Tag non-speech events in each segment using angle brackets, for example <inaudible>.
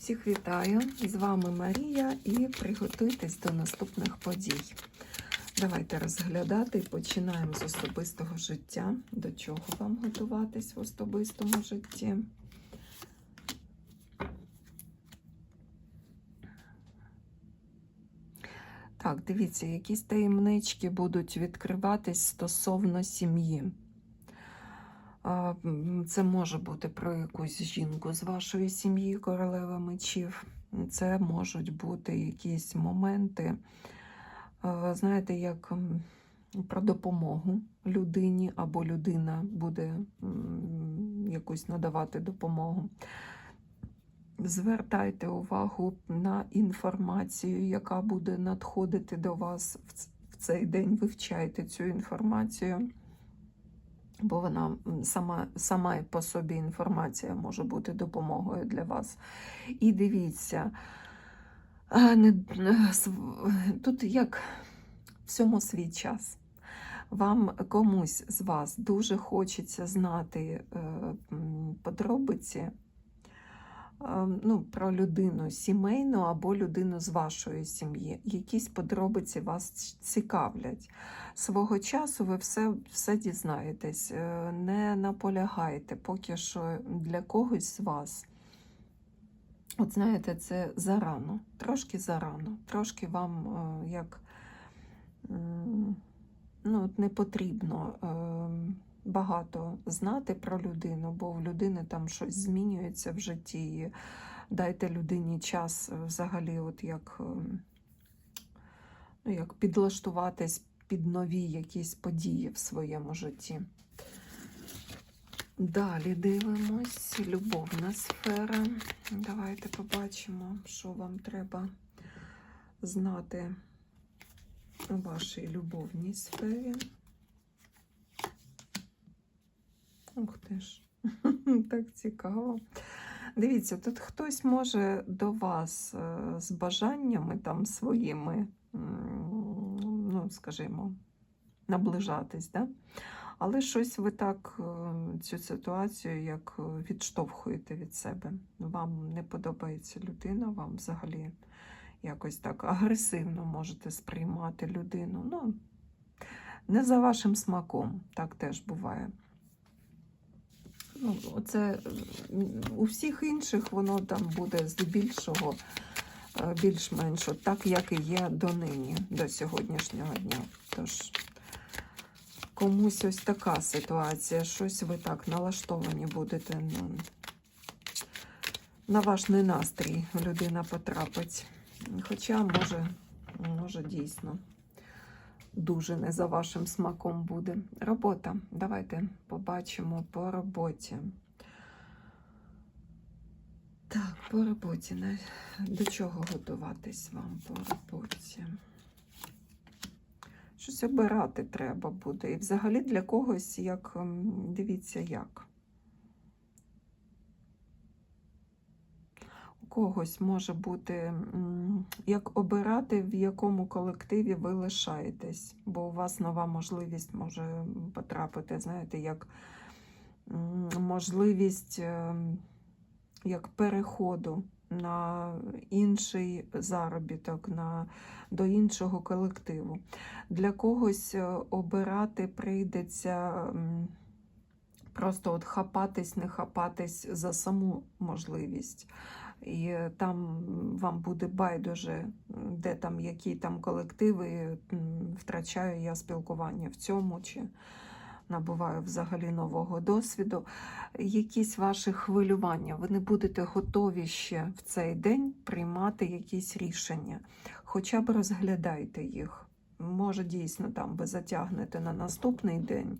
Всіх вітаю! З вами Марія і приготуйтесь до наступних подій. Давайте розглядати і починаємо з особистого життя. До чого вам готуватись в особистому житті? Так, дивіться, якісь таємнички будуть відкриватись стосовно сім'ї. Це може бути про якусь жінку з вашої сім'ї, королева мечів. Це можуть бути якісь моменти, знаєте, як про допомогу людині, або людина буде якусь надавати допомогу. Звертайте увагу на інформацію, яка буде надходити до вас в цей день. Вивчайте цю інформацію, бо вона сама, сама по собі інформація може бути допомогою для вас. І дивіться, тут як всьому свій час. Вам комусь з вас дуже хочеться знати е, подробиці ну, про людину сімейну або людину з вашої сім'ї. Якісь подробиці вас цікавлять. Свого часу ви все, все дізнаєтесь. Е, Не наполягайте поки що для когось з вас. От знаєте, це зарано, трошки зарано, трошки вам е, як ну, не потрібно е, багато знати про людину, бо в людини там щось змінюється в житті. І дайте людині час е, взагалі, от як, е, ну, як підлаштуватись під нові якісь події в своєму житті. Далі дивимось. Любовна сфера. Давайте побачимо, що вам треба знати у вашій любовній сфері. Ух ти ж, <laughs> так цікаво. Дивіться, тут хтось може до вас е, з бажаннями там своїми, ну, скажімо, наближатись, да? але щось ви так е, цю ситуацію як е, відштовхуєте від себе. Вам не подобається людина, вам взагалі якось так агресивно можете сприймати людину. Ну, не за вашим смаком, так теж буває. Ну, оце у всіх інших воно там буде здебільшого е, більш-менш так, як і є донині, до сьогоднішнього дня. Тож комусь ось така ситуація, щось ви так налаштовані будете. Ну, на ваш ненастрій людина потрапить. Хоча, може, може дійсно дуже не за вашим смаком буде. Робота. Давайте побачимо по роботі. Так, по роботі. До чого готуватись вам по роботі? Щось обирати треба буде. І взагалі для когось, як дивіться, як. У когось може бути як обирати, в якому колективі ви лишаєтесь, бо у вас нова можливість може потрапити, знаєте, як можливість е, як переходу на інший заробіток, на, до іншого колективу. Для когось е, обирати прийдеться. Просто от хапатись, не хапатись за саму можливість. І е, там вам буде байдуже, де там, які там колективи, втрачаю я спілкування в цьому чи набуваю взагалі нового досвіду. Якісь ваші хвилювання, ви не будете готові ще в цей день приймати якісь рішення. Хоча б розглядайте їх. Може, дійсно, там ви затягнете на наступний день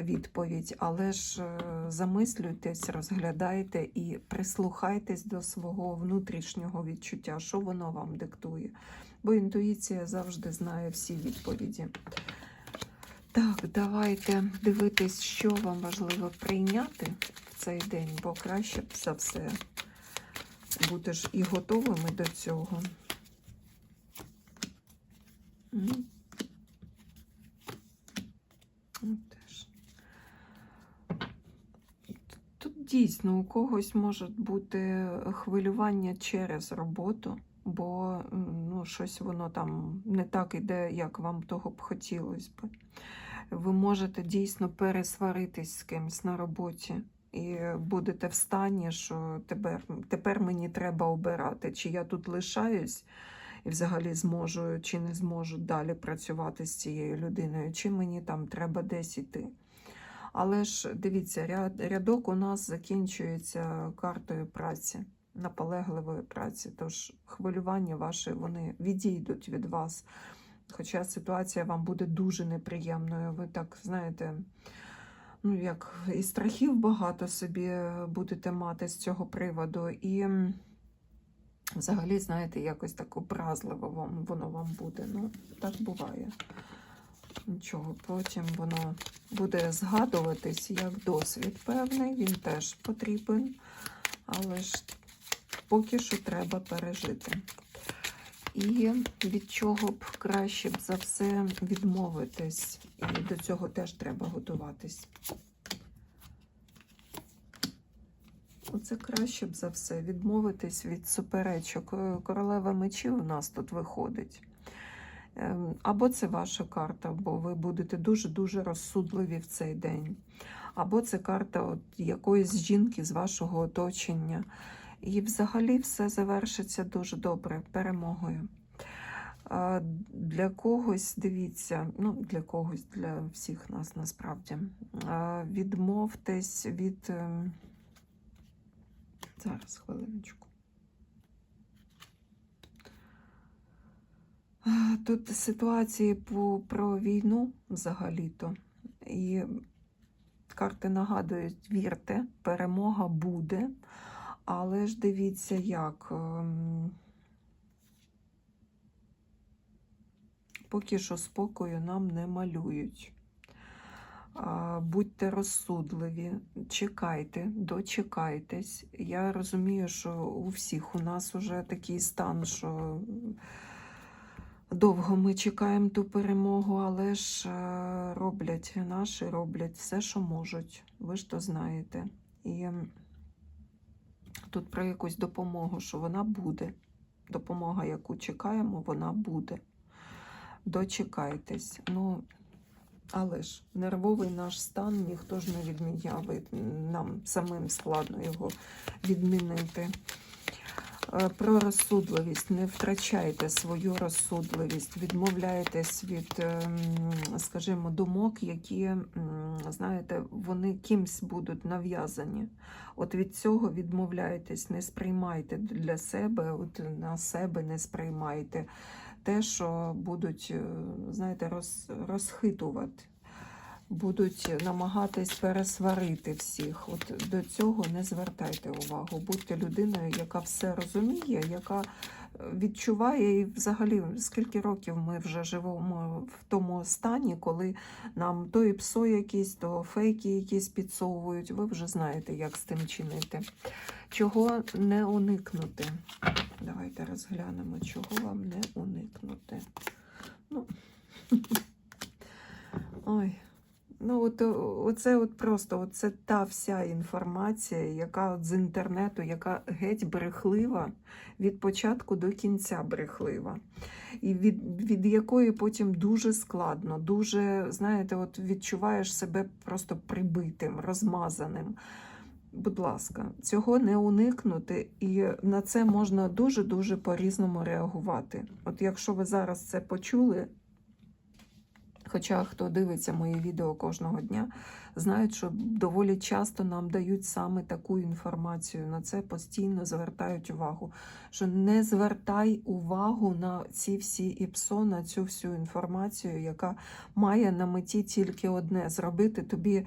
відповідь, але ж е, замислюйтесь, розглядайте і прислухайтесь до свого внутрішнього відчуття, що воно вам диктує. Бо інтуїція завжди знає всі відповіді. Так, давайте дивитись, що вам важливо прийняти в цей день, бо краще за все бути ж і готовими до цього. Ну, теж. Тут дійсно у когось може бути хвилювання через роботу, бо ну, щось воно там не так іде, як вам того б хотілося б. Ви можете дійсно пересваритись з кимось на роботі. І будете в стані, що тепер, тепер мені треба обирати, чи я тут лишаюсь і взагалі зможу чи не зможу далі працювати з цією людиною, чи мені там треба десь іти. Але ж дивіться, ряд, рядок у нас закінчується картою праці, наполегливої праці. Тож хвилювання ваші вони відійдуть від вас. Хоча ситуація вам буде дуже неприємною. Ви так знаєте, ну як і страхів багато собі будете мати з цього приводу. І взагалі, знаєте, якось так образливо вам, воно вам буде. Ну, так буває. Нічого, потім воно буде згадуватись як досвід певний, він теж потрібен, але ж поки що треба пережити. І від чого б краще б за все відмовитись, і до цього теж треба готуватись. Оце краще б за все відмовитись від суперечок. Е, Королева мечів у нас тут виходить. Ем, Або це ваша карта, бо ви будете дуже-дуже розсудливі в цей день. Або це карта от якоїсь жінки з вашого оточення. І взагалі все завершиться дуже добре перемогою. Для когось, дивіться, ну для когось, для всіх нас насправді. Відмовтесь від. ем, Зараз хвилиночку. А, Тут ситуації про війну взагалі-то. І карти нагадують, вірте, перемога буде. Але ж дивіться, як. ем, Поки що спокою нам не малюють. Будьте розсудливі, чекайте, дочекайтесь. Я розумію, що у всіх у нас уже такий стан, що довго ми чекаємо ту перемогу, але ж е, роблять наші, роблять все, що можуть. Ви ж то знаєте. І тут про якусь допомогу, що вона буде. Допомога, яку чекаємо, вона буде. Дочекайтесь. Ну, але ж нервовий наш стан ніхто ж не відміняв. Нам самим складно його відмінити. Е, Про розсудливість. Не втрачайте свою розсудливість, відмовляйтесь від, ем, скажімо, думок, які, знаєте, вони кимсь будуть нав'язані. От від цього відмовляйтесь, не сприймайте для себе, от на себе не сприймайте те, що будуть, е, знаєте, роз, розхитувати. Будуть намагатись пересварити всіх. От до цього не звертайте увагу. Будьте людиною, яка все розуміє, яка е, відчуває, і взагалі скільки років ми вже живемо в тому стані, коли нам то і псо якісь, то фейки якісь підсовують. Ви вже знаєте, як з тим чинити. Чого не уникнути? Давайте розглянемо, чого вам не уникнути. Ну, <laughs> ой. Ну, от, о- оце от просто оце та вся інформація, яка от з інтернету, яка геть брехлива, від початку до кінця брехлива. І від, від якої потім дуже складно, дуже, знаєте, от відчуваєш себе просто прибитим, розмазаним. Будь ласка, цього не уникнути, і на це можна дуже-дуже по-різному реагувати. От якщо ви зараз це почули, хоча хто дивиться мої відео кожного дня, знають, що доволі часто нам дають саме таку інформацію. На це постійно звертають увагу. Що не звертай увагу на ці всі іпсо, на цю всю інформацію, яка має на меті тільки одне зробити тобі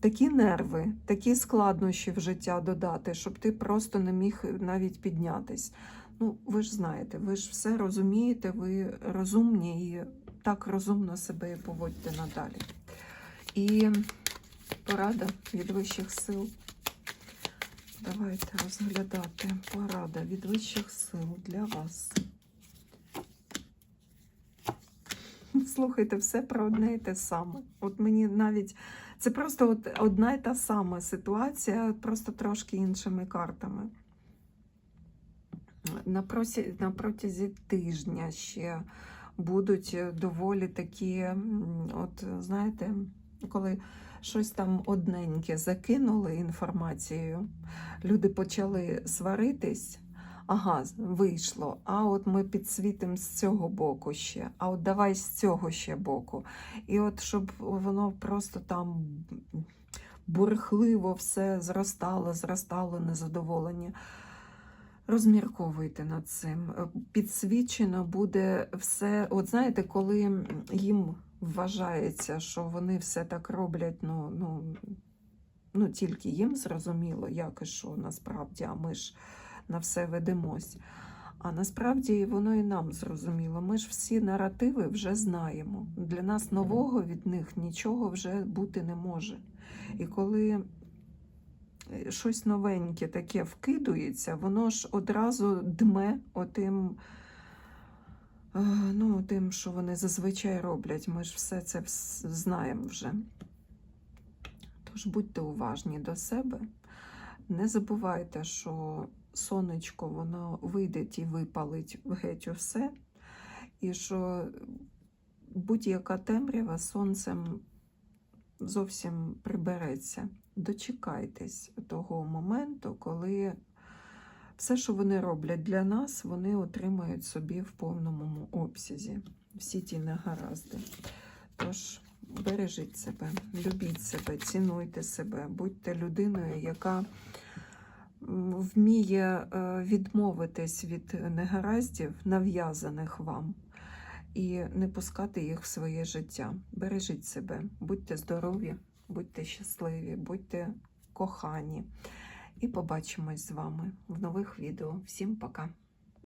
такі нерви, такі складнощі в життя додати, щоб ти просто не міг навіть піднятись. Ну, ви ж знаєте, ви ж все розумієте, ви розумні і так розумно себе і поводьте надалі. І порада від вищих сил. Давайте розглядати порада від вищих сил для вас. Слухайте, все про одне і те саме. От мені навіть це просто от одна і та сама ситуація, просто трошки іншими картами. На протязі тижня ще будуть е, доволі такі, от знаєте, коли щось там одненьке закинули інформацією, люди почали сваритись. Ага, вийшло. А от ми підсвітимо з цього боку ще, а от давай з цього ще боку. І от щоб воно просто там бурхливо все зростало, зростало незадоволення. Розмірковуйте над цим. Е, Підсвічено буде все. От знаєте, коли їм вважається, що вони все так роблять, ну, ну, ну тільки їм зрозуміло, як і що насправді, а ми ж на все ведемось. А насправді воно і нам зрозуміло. Ми ж всі наративи вже знаємо. Для нас нового від них нічого вже бути не може. І коли щось новеньке таке вкидується, воно ж одразу дме отим, е, ну, тим, що вони зазвичай роблять. Ми ж все це знаємо вже. Тож будьте уважні до себе. Не забувайте, що сонечко воно вийде і випалить геть усе, і що будь-яка темрява сонцем зовсім прибереться. Дочекайтесь того моменту, коли все, що вони роблять для нас, вони отримають собі в повному обсязі. Всі ті негаразди. Тож бережіть себе, любіть себе, цінуйте себе, будьте людиною, яка вміє е, відмовитись від негараздів, нав'язаних вам, і не пускати їх в своє життя. Бережіть себе, будьте здорові, будьте щасливі, будьте кохані. І побачимось з вами в нових відео. Всім пока!